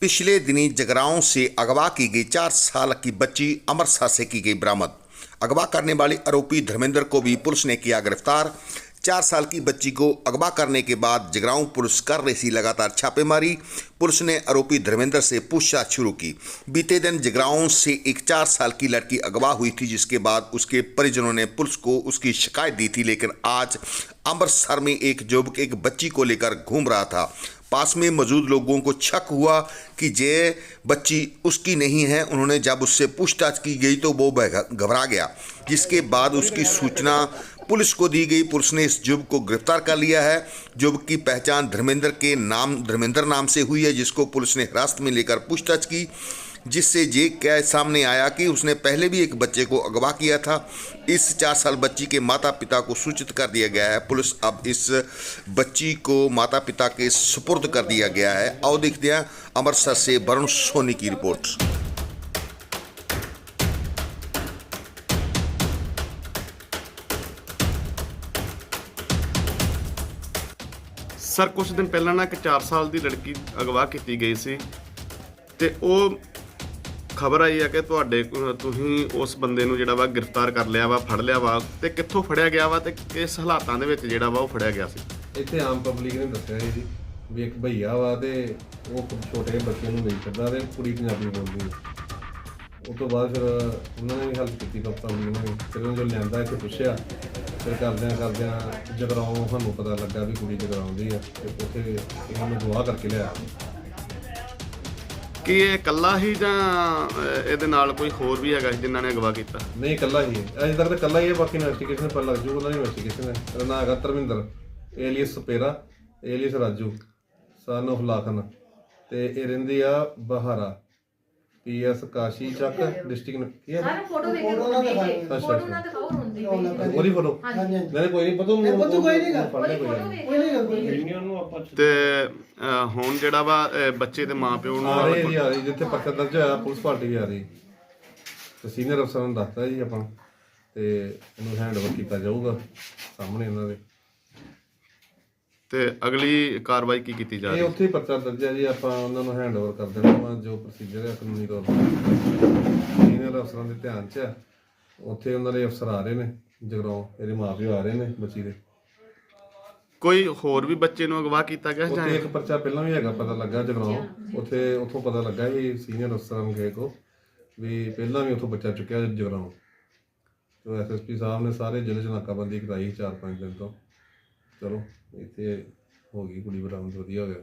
पिछले दिनी जगराओं से अगवा की गई चार साल की बच्ची अमरसा से की गई बरामद अगवा करने वाले आरोपी धर्मेंद्र को भी पुलिस ने किया गिरफ्तार चार साल की बच्ची को अगवा करने के बाद जगराऊं पुलिस कर रही थी लगातार छापेमारी। पुलिस ने आरोपी धर्मेंद्र से पूछताछ शुरू की। बीते दिन जगराऊं से एक चार साल की लड़की अगवा हुई थी, जिसके बाद उसके परिजनों ने पुलिस को उसकी शिकायत दी थी, लेकिन आज अमृतसर में एक युवक एक बच्ची को लेकर घूम रहा था। पास में मौजूद लोगों को शक हुआ कि जे बच्ची उसकी नहीं है। उन्होंने जब उससे पूछताछ की गई तो वो घबरा गया, जिसके बाद उसकी सूचना पुलिस को दी गई पुलिस ने इस युवक को गिरफ़्तार कर लिया है। युवक की पहचान धर्मेंद्र के नाम, धर्मेंद्र नाम से हुई है, जिसको पुलिस ने हिरासत में लेकर पूछताछ की, जिससे ये क्या सामने आया कि उसने पहले भी एक बच्चे को अगवा किया था। इस चार साल बच्ची के माता पिता को सूचित कर दिया गया है। पुलिस अब इस बच्ची को माता पिता के सुपुर्द कर दिया गया है। और देखते हैं अमृतसर से वरुण सोनी की रिपोर्ट। ਸਰ ਕੁਝ ਦਿਨ ਪਹਿਲਾਂ ਨਾ ਇੱਕ 4 ਸਾਲ ਦੀ ਲੜਕੀ ਅਗਵਾ ਕੀਤੀ ਗਈ ਸੀ ਤੇ ਉਹ ਖਬਰ ਆਈ ਆ ਕਿ ਤੁਹਾਡੇ ਤੁਸੀਂ ਉਸ ਬੰਦੇ ਨੂੰ ਜਿਹੜਾ ਵਾ ਗ੍ਰਿਫਤਾਰ ਕਰ ਲਿਆ ਵਾ, ਫੜ ਲਿਆ ਵਾ ਤੇ ਕਿੱਥੋਂ ਫੜਿਆ ਗਿਆ ਵਾ ਤੇ ਕਿਸ ਹਾਲਾਤਾਂ ਦੇ ਵਿੱਚ ਜਿਹੜਾ ਵਾ ਉਹ ਫੜਿਆ ਗਿਆ ਸੀ? ਇੱਥੇ ਆਮ ਪਬਲਿਕ ਨੇ ਦੱਸਿਆ ਸੀ ਜੀ ਵੀ ਇੱਕ ਭਈਆ ਵਾ ਤੇ ਉਹ ਛੋਟੇ ਬੱਚੇ ਨੂੰ ਵੇਚ ਕਰਦਾ ਤੇ ਕੁੜੀ ਪੰਜਾਬੀ ਬੋਲਦੀ ਹੈ ਉਸ ਤੋਂ ਬਾਅਦ ਫਿਰ ਉਹਨਾਂ ਨੇ ਵੀ ਹੈਲਪ ਕੀਤੀ ਕਪਤਾਨ ਨੇ ਫਿਰ ਉਹਨਾਂ ਜੋ ਲਿਆਂਦਾ ਇੱਥੇ ਪੁੱਛਿਆ ਫਿਰ ਕਰਦਿਆਂ ਕਰਦਿਆਂ ਜਗਰਾਉਂ ਸਾਨੂੰ ਪਤਾ ਲੱਗਾ ਵੀ ਕੁੜੀ ਜਗਰਾਉਂ ਦੀ ਆ ਤੇ ਉੱਥੇ ਇਹਨਾਂ ਨੂੰ ਗਵਾਹ ਕਰਕੇ ਲਿਆ ਕਿ ਇਹ ਇਕੱਲਾ ਹੀ ਜਾਂ ਅਹ, ਇਹਦੇ ਨਾਲ ਕੋਈ ਹੋਰ ਵੀ ਹੈਗਾ ਸੀ ਜਿਨ੍ਹਾਂ ਨੇ ਅਗਵਾ ਕੀਤਾ? ਨਹੀਂ ਇਕੱਲਾ ਹੀ ਹੈ। ਅਜੇ ਤੱਕ ਤਾਂ ਇਕੱਲਾ ਹੀ ਹੈ ਬਾਕੀ ਇਨਵੈਸਟੀਗੇਸ਼ਨ ਪਰ ਲੱਗ ਜੂ ਉਹਨਾਂ ਦੀ ਇਨਵੈਸਟੀਗੇਸ਼ਨ ਹੈ। ਇਹਦਾ ਨਾਮ ਹੈਗਾ Dharminder alias Sapera alias Raju son of Lakhan. ਤੇ ਇਹ ਰਹਿੰਦੀ ਆ ਬਹਾਰਾ। ਪੀਐਸ ਕਾਸ਼ੀ ਚੱਕ ਡਿਸਟ੍ਰਿਕਟ ਕੀ ਹੈ? ਸਾਰੇ ਫੋਟੋ ਦੇਖ ਕੇ ਅੱਛਾ, ਫੋਟੋ ਅੱਛਾ। ਨਾ ਦਿਖਾਓ ਹੁੰਦੀ ਪਈ ਉਹਦੀ ਫੋਟੋ ਹਾਂਜੀ। ਨਹੀਂ ਕੋਈ ਨਹੀਂ ਪਤਾ ਨਹੀਂ, ਪਤਾ ਕੋਈ ਨਹੀਂ ਗਾ। ਫੜ ਲਿਆ ਉਹਦੀ ਕੋਈ ਫੋਟੋ ਨਹੀਂ ਵੇਖ ਲਓ ਤੇ ਅਹ, ਹੁਣ ਜਿਹੜਾ ਵਾ ਅਹ, ਬੱਚੇ ਦੇ ਮਾਪਿਓ ਨੂੰ ਆ ਰਹੀ ਆ ਰਹੀ ਜਿੱਥੇ ਪੱਕਾ ਦਰਜ ਹੋਇਆ ਪੁਲਿਸ ਪਾਰਟੀ ਵੀ ਆ ਰਹੀ। ਤੇ ਸੀਨੀਅਰ ਅਫਸਰਾਂ ਨੂੰ ਦੱਸਤਾ ਜੀ ਆਪਾਂ ਤੇ ਇਹਨੂੰ ਹੈਂਡਓਵਰ ਕੀਤਾ ਜਾਊਗਾ ਸਾਹਮਣੇ ਇਹਨਾਂ ਦੇ। ਤੇ ਅਗਲੀ ਕਾਰਵਾਈ ਕੀ ਕੀਤੀ ਜਾ ਰਹੀ ਇਹ ਹੈ ਉੱਥੇ ਹੀ ਪਰਚਾ ਦਰਜ ਹੈ ਜੀ ਆਪਾਂ ਉਹਨਾਂ ਨੂੰ ਹੈਂਡਓਵਰ ਕਰ ਦੇਣਾ ਵਾ ਜੋ ਪ੍ਰੋਸੀਜਰ ਹੈ ਕਾਨੂੰਨੀ ਤੌਰ ਤੇ। ਸੀਨੀਅਰ ਅਫਸਰਾਂ ਦੇ ਧਿਆਨ 'ਚ ਹੈ ਉੱਥੇ ਉਹਨਾਂ ਦੇ ਅਫਸਰ ਆ ਰਹੇ ਨੇ ਜਗਰਾਉਂ ਇਹਦੇ ਮਾਪਿਓ ਆ ਰਹੇ ਨੇ ਬੱਚੀ ਦੇ। ਕੋਈ ਹੋਰ ਵੀ ਬੱਚੇ ਨੂੰ ਅਗਵਾ ਕੀਤਾ ਗਿਆ ਜਾਂ ਉੱਥੇ ਇੱਕ ਪਰਚਾ ਪਹਿਲਾਂ ਵੀ ਹੈਗਾ ਪਤਾ ਲੱਗਾ ਜਗਰਾਉਂ। ਉੱਥੇ ਉੱਥੋਂ ਪਤਾ ਲੱਗਾ ਸੀ ਸੀਨੀਅਰ ਅਫਸਰਾਂ ਨੂੰ ਗਏ ਕੋ ਵੀ ਪਹਿਲਾਂ ਵੀ ਉੱਥੋਂ ਬੱਚਾ ਚੁੱਕਿਆ ਜਗਰਾਉਂ। ਤੇ ਐਸਐਸਪੀ ਸਾਹਿਬ ਨੇ ਸਾਰੇ ਜ਼ਿਲ੍ਹੇ 'ਚ ਨਾਕਾਬੰਦੀ ਕਰਾਈ 4-5 ਦਿਨ ਤੋਂ। ਚਲੋ ਇੱਥੇ ਹੋ ਗਈ ਕੁੜੀ ਬਰਾਮਦ ਵਧੀਆ ਹੋ ਗਿਆ।